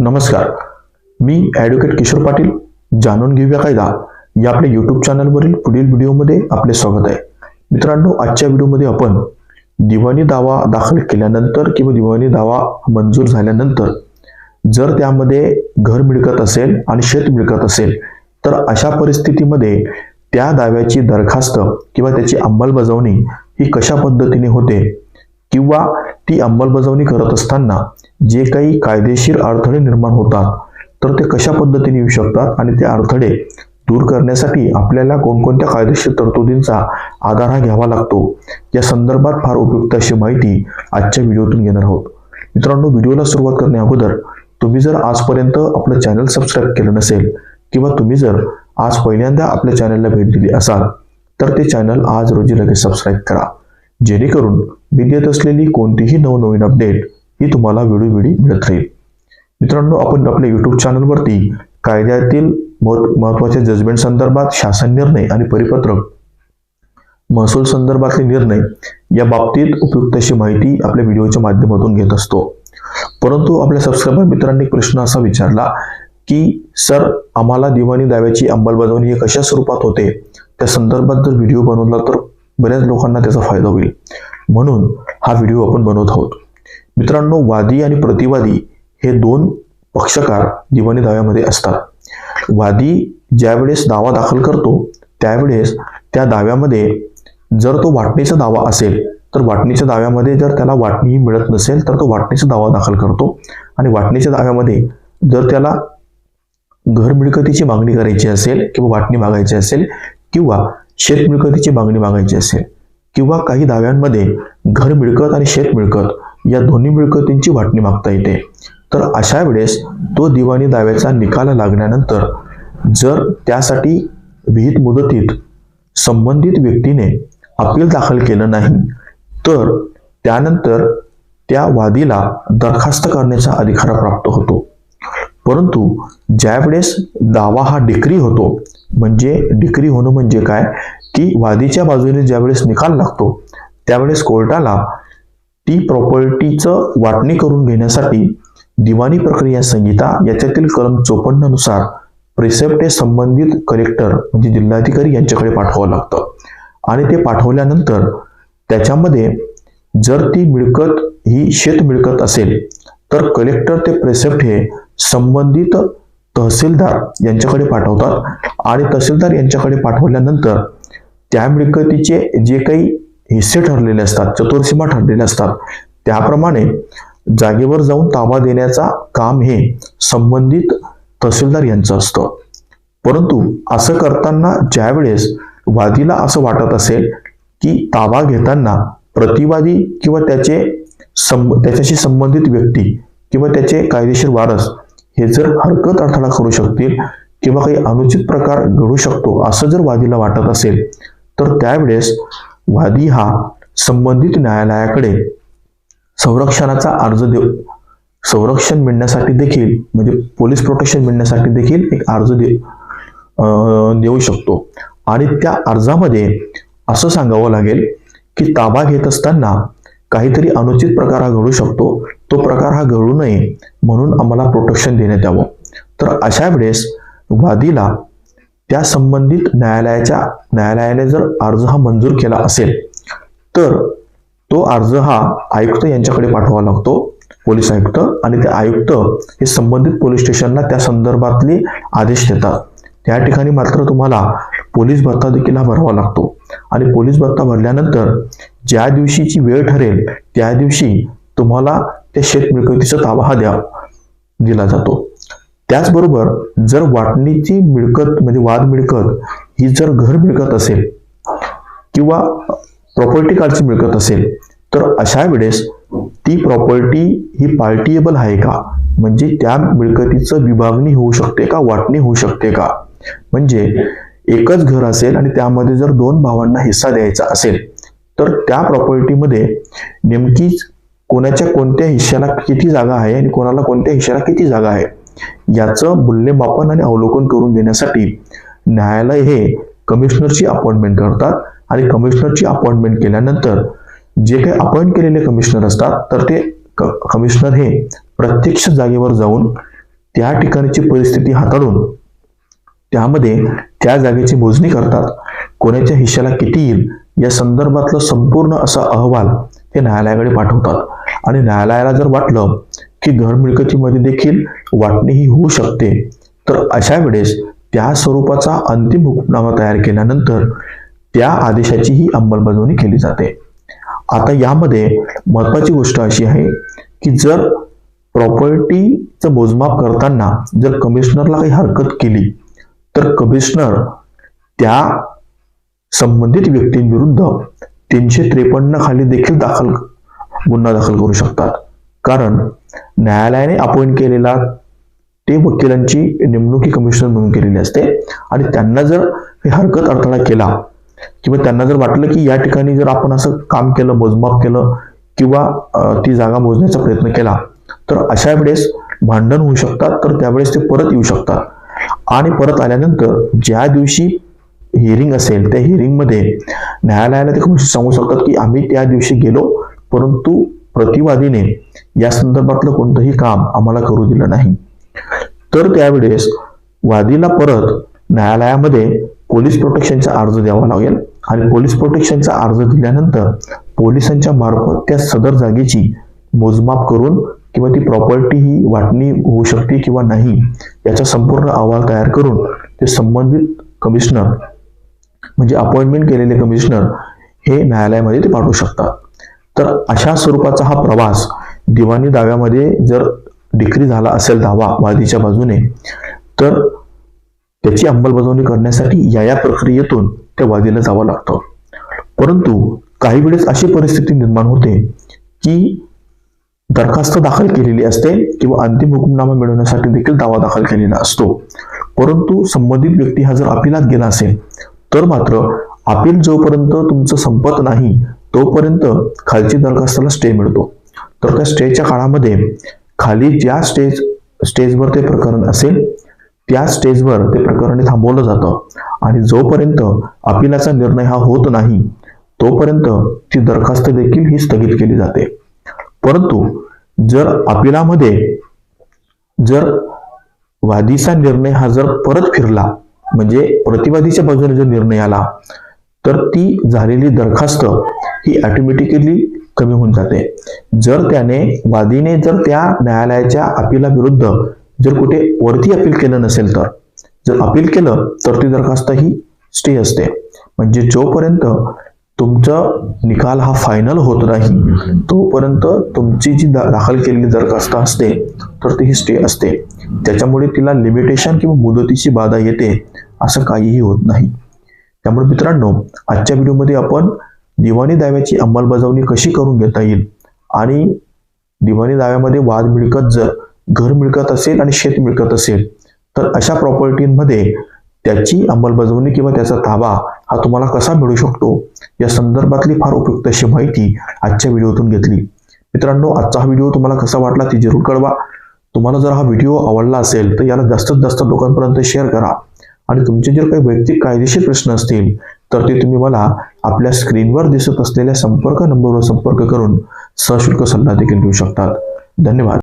नमस्कार. मी ॲडव्होकेट किशोर पाटील. जाणून घेऊया कायदा. या आपल्या यूट्यूब चॅनलवरील पुढील व्हिडिओमध्ये आपले स्वागत आहे. मित्रांनो आजच्या व्हिडिओमध्ये आपण दिवाणी दावा दाखल केल्यानंतर किंवा दिवाणी दावा मंजूर झाल्यानंतर जर त्यामध्ये घर मिळकत असेल आणि शेत मिळकत असेल तर अशा परिस्थितीमध्ये त्या दाव्याची दरखास्त किंवा त्याची अंमलबजावणी ही कशा पद्धतीने होते? किंवा ती अंमलबजावणी करत असताना जे काही कायदेशीर अडथळे निर्माण होतात तर ते कशा पद्धतीने येऊ शकतात आणि ते अडथळे दूर करण्यासाठी आपल्याला कोणकोणत्या कायदेशीर तरतुदींचा आधार हा घ्यावा लागतो या संदर्भात फार उपयुक्त अशी माहिती आजच्या व्हिडिओतून घेणार आहोत. मित्रांनो व्हिडिओला सुरुवात करण्या अगोदर तुम्ही जर आजपर्यंत आपलं चॅनल सबस्क्राईब केलं नसेल किंवा तुम्ही जर आज पहिल्यांदा आपल्या चॅनलला भेट दिली असाल तर ते चॅनल आज रोजी लगेच सबस्क्राईब करा. जेणेकरून मी देत असलेली कोणतीही नवनवीन अपडेट ही तुम्हाला वेळोवेळी मिळत राहील. मित्रांनो आपण आपल्या यूट्यूब चॅनलवरती कायद्यातील महत्त्वाच्या जजमेंट संदर्भात शासन निर्णय आणि परिपत्रक महसूल संदर्भातले निर्णय या बाबतीत उपयुक्त अशी माहिती आपल्या व्हिडिओच्या माध्यमातून घेत असतो. परंतु आपल्या सबस्क्रायबर मित्रांनी एक प्रश्न असा विचारला की सर आम्हाला दिवाणी दाव्याची अंमलबजावणी हे कशा स्वरूपात होते? त्या संदर्भात जर व्हिडिओ बनवला तर बऱ्याच लोकांना त्याचा फायदा होईल. म्हणून हा व्हिडिओ आपण बनवत आहोत. मित्रांनो वादी आणि प्रतिवादी हे दोन पक्षकार दिवाणी दाव्यामध्ये असतात. वादी ज्यावेळेस दावा दाखल करतो त्यावेळेस त्या दाव्यामध्ये जर तो वाटणीचा दावा असेल तर वाटणीच्या दाव्यामध्ये जर त्याला वाटणी मिळत नसेल तर तो वाटणीचा दावा दाखल करतो. आणि वाटणीच्या दाव्यामध्ये जर त्याला घर मिळकतीची मागणी करायची असेल किंवा वाटणी मागायची असेल किंवा शेत मिळकतीची मागणी मागायची असेल किंवा काही दाव्यांमध्ये घर मिळकत आणि शेत मिळकत या दोन्ही मिळकतींची वाटणी मागता येते. तर अशा वेळेस तो दिवाणी दाव्याचा निकाल लागल्यानंतर जर त्यासाठी विहित मुदतीत संबंधित व्यक्तीने अपील दाखल केलं नाही तर त्यानंतर त्या वादीला दरखास्त करण्याचा अधिकार प्राप्त होतो. परंतु ज्यावेळेस दावा हा डिक्री होतो म्हणजे डिक्री होणं म्हणजे काय? की वादीच्या बाजूने ज्यावेळेस निकाल लागतो त्यावेळेस कोर्टाला ती प्रॉपर्टीचं वाटणी करून घेण्यासाठी दिवाणी प्रक्रिया संहिता याच्यातील कलम चोपन्ननुसार प्रिसेप्टे हे संबंधित कलेक्टर म्हणजे जिल्हाधिकारी यांच्याकडे पाठवावं लागतं. आणि ते पाठवल्यानंतर त्याच्यामध्ये जर ती मिळकत ही शेत मिळकत असेल तर कलेक्टर ते प्रेसेप्ट हे संबंधित तहसीलदार यांच्याकडे पाठवतात आणि तहसीलदार यांच्याकडे पाठवल्यानंतर त्या मिळकतीचे जे काही हिस्से ठरलेले असतात चतुर्सीमा ठरलेले असतात त्याप्रमाणे जागेवर जाऊन ताबा देण्याचा काम हे संबंधित तहसीलदार यांचं असतं. परंतु असं करताना ज्यावेळेस वादीला असं वाटत असेल की ताबा घेताना प्रतिवादी किंवा त्याचे संब त्याच्याशी संबंधित व्यक्ती किंवा त्याचे कायदेशीर वारस हे जर हरकत अडथळा करू शकतील किंवा काही अनुचित प्रकार घडू शकतो असं जर वादीला वाटत असेल तर त्यावेळेस वादी हा संबंधित न्यायालयाकडे संरक्षणाचा अर्ज देऊ. संरक्षण मिळण्यासाठी देखील म्हणजे पोलीस प्रोटेक्शन मिळण्यासाठी देखील एक अर्ज दे अं, देऊ शकतो. आणि त्या अर्जामध्ये असं सांगावं लागेल की ताबा घेत असताना काहीतरी अनुचित प्रकार हा घडू शकतो तो प्रकार हा घडू नये म्हणून आम्हाला प्रोटेक्शन देण्यात यावं. तर अशा वेळेस वादीला त्या संबंधित न्यायालयाच्या न्यायालयाने जर अर्ज हा मंजूर केला असेल तर तो अर्ज हा आयुक्त यांच्याकडे पाठवावा लागतो पोलीस आयुक्त आणि ते आयुक्त हे संबंधित पोलीस स्टेशनला त्या संदर्भातले आदेश देतात. त्या ठिकाणी मात्र तुम्हाला पोलीस भत्ता देखील हा भरावा लागतो. आणि पोलीस भत्ता भरल्यानंतर ज्या दिवशीची वेळ ठरेल त्या दिवशी तुम्हाला त्या शेत मिळकतीचा ताबा हा द्या दिला जातो. त्याचबरोबर जर वाटणीची मिळकत म्हणजे वाद मिळकत ही जर घर मिळकत असेल किंवा प्रॉपर्टी कार्डची मिळकत असेल तर अशा वेळेस ती प्रॉपर्टी ही पार्टिएबल आहे का? म्हणजे त्या मिळकतीचं विभागणी होऊ शकते का? वाटणी होऊ शकते का? म्हणजे एकच घर असेल आणि त्यामध्ये जर दोन भावांना हिस्सा द्यायचा असेल तर त्या प्रॉपर्टीमध्ये नेमकीच कोणाच्या कोणत्या हिश्श्याला किती जागा आहे आणि कोणाला कोणत्या हिश्श्याला किती जागा आहे याचं मूल्यमापन आणि अवलोकन करून देण्यासाठी न्यायालय हे कमिशनरची अपॉइंटमेंट करतात आणि कमिशनरची अपॉइंटमेंट केल्यानंतर जे काही अपॉइंट केलेले कमिशनर असतात तर ते क- कमिशनर हे प्रत्यक्ष जागेवर जाऊन त्या ठिकाणची परिस्थिती हाताळून त्यामध्ये त्या जागेची मोजणी करतात. कोणाच्या हिश्श्याला किती येईल या संदर्भातला संपूर्ण असा अहवाल ते न्यायालयाकडे पाठवतात. आणि न्यायालयाला जर वाटलं की घर मिळकतीमध्ये देखील वाटणी ही होऊ शकते तर अशा वेळेस त्या स्वरूपाचा अंतिम हुकमनामा तयार केल्यानंतर त्या आदेशाची ही अंमलबजावणी केली जाते. आता यामध्ये महत्वाची गोष्ट अशी आहे की जर प्रॉपर्टीचं मोजमाप करताना जर कमिशनरला काही हरकत केली तर कमिशनर त्या संबंधित व्यक्तींविरुद्ध तीनशे त्रेपन्न खाली देखील दाखल गुन्हा दाखल करू शकतात. कारण न्यायालयाने अपॉइंट केलेला ते वकिलांची नेमणुकी कमिशनर म्हणून केलेली असते. आणि त्यांना जर हे हरकत अडथळा केला किंवा त्यांना जर वाटलं की या ठिकाणी जर आपण असं काम केलं मोजमाप केलं किंवा ती जागा मोजण्याचा प्रयत्न केला तर अशा वेळेस भांडण होऊ शकतात. तर त्यावेळेस ते परत येऊ शकतात. आणि परत आल्यानंतर ज्या दिवशी हिअरिंग असेल त्या हिअरिंगमध्ये न्यायालयाला ते सांगू शकतात की आम्ही त्या दिवशी गेलो परंतु प्रतिवादीने या संदर्भातलं कोणतंही काम आम्हाला करू दिलं नाही. तर त्यावेळेस वादीला परत न्यायालयामध्ये पोलीस प्रोटेक्शनचा अर्ज द्यावा लागेल आणि पोलीस प्रोटेक्शनचा अर्ज दिल्यानंतर पोलिसांच्या मार्फत त्या सदर जागेची मोजमाप करून किंवा ती प्रॉपर्टी ही वाटणी होऊ शकते किंवा नाही याचा संपूर्ण अहवाल तयार करून ते संबंधित कमिशनर म्हणजे अपॉइंटमेंट केलेले कमिशनर हे न्यायालयामध्ये ते पाठवू शकतात. तर अशा स्वरूपाचा हा प्रवास दिवाणी दाव्यामध्ये जर डिक्री झाला असेल दावा वादीच्या बाजूने तर त्याची अंमलबजावणी करण्यासाठी या या प्रक्रियेतून त्या वादीला जावं लागतं. परंतु काही वेळेस अशी परिस्थिती निर्माण होते की दरखास्त दाखल केलेली असते किंवा अंतिम हुकुमनामा मिळवण्यासाठी देखील दावा दाखल केलेला असतो. परंतु संबंधित व्यक्ती हा जर अपिलात गेला असेल तर मात्र अपील जोपर्यंत तुमचं संपत नाही तोपर्यंत खालची दरखास्ताला स्टे मिळतो. तर त्या स्टेच्या काळामध्ये खाली ज्या स्टेज स्टेजवर ते प्रकरण असेल त्या स्टेजवर ते प्रकरण थांबवलं जातं. आणि जोपर्यंत अपिलाचा निर्णय हा होत नाही तोपर्यंत ती दरखास्त देखील ही स्थगित केली जाते. परंतु जर अपिलामध्ये जर वादीचा निर्णय हा जर परत फिरला म्हणजे प्रतिवादीच्या बाजूने जो निर्णय आला तर ती झालेली दरखास्त ही ऑटोमॅटिकली कमी होऊन जाते. जर त्याने वादीने जर त्या न्यायालयाच्या अपिलाविरुद्ध जर कुठे वरती अपील केलं नसेल तर जर अपील केलं तर ती दरखास्त ही स्टे असते. म्हणजे जोपर्यंत तुमचा निकाल हा फायनल होत नाही तोपर्यंत तुमची जी दाखल केलेली दरखास्त असते तर ती ही स्टे असते. त्याच्यामुळे तिला लिमिटेशन किंवा मुदतीची बाधा येते. असं काहीही होत नाही. त्यामुळे मित्रांनो आजच्या व्हिडिओमध्ये आपण दिवाणी दाव्याची अंमलबजावणी कशी करून घेता येईल आणि दिवाणी दाव्यामध्ये वाद मिळकत जर घर मिळकत असेल आणि शेत मिळकत असेल तर अशा प्रॉपर्टींमध्ये त्याची अंमलबजावणी किंवा त्याचा ताबा हा तुम्हाला कसा मिळू शकतो या संदर्भातली फार उपयुक्त अशी माहिती आजच्या व्हिडिओतून घेतली. मित्रांनो आजचा हा व्हिडिओ तुम्हाला कसा वाटला ते जरूर कळवा. तुम्हाला जर हा व्हिडिओ आवडला असेल तर याला जास्तीत जास्त लोकांपर्यंत शेअर करा. आणि तुमचे जर काही वैयक्तिक कायदेशीर प्रश्न असतील तर ते तुम्ही मला आपल्या स्क्रीनवर दिसत असलेल्या संपर्क नंबरवर संपर्क करून सशुल्क सल्ला देखील देऊ शकतात. धन्यवाद.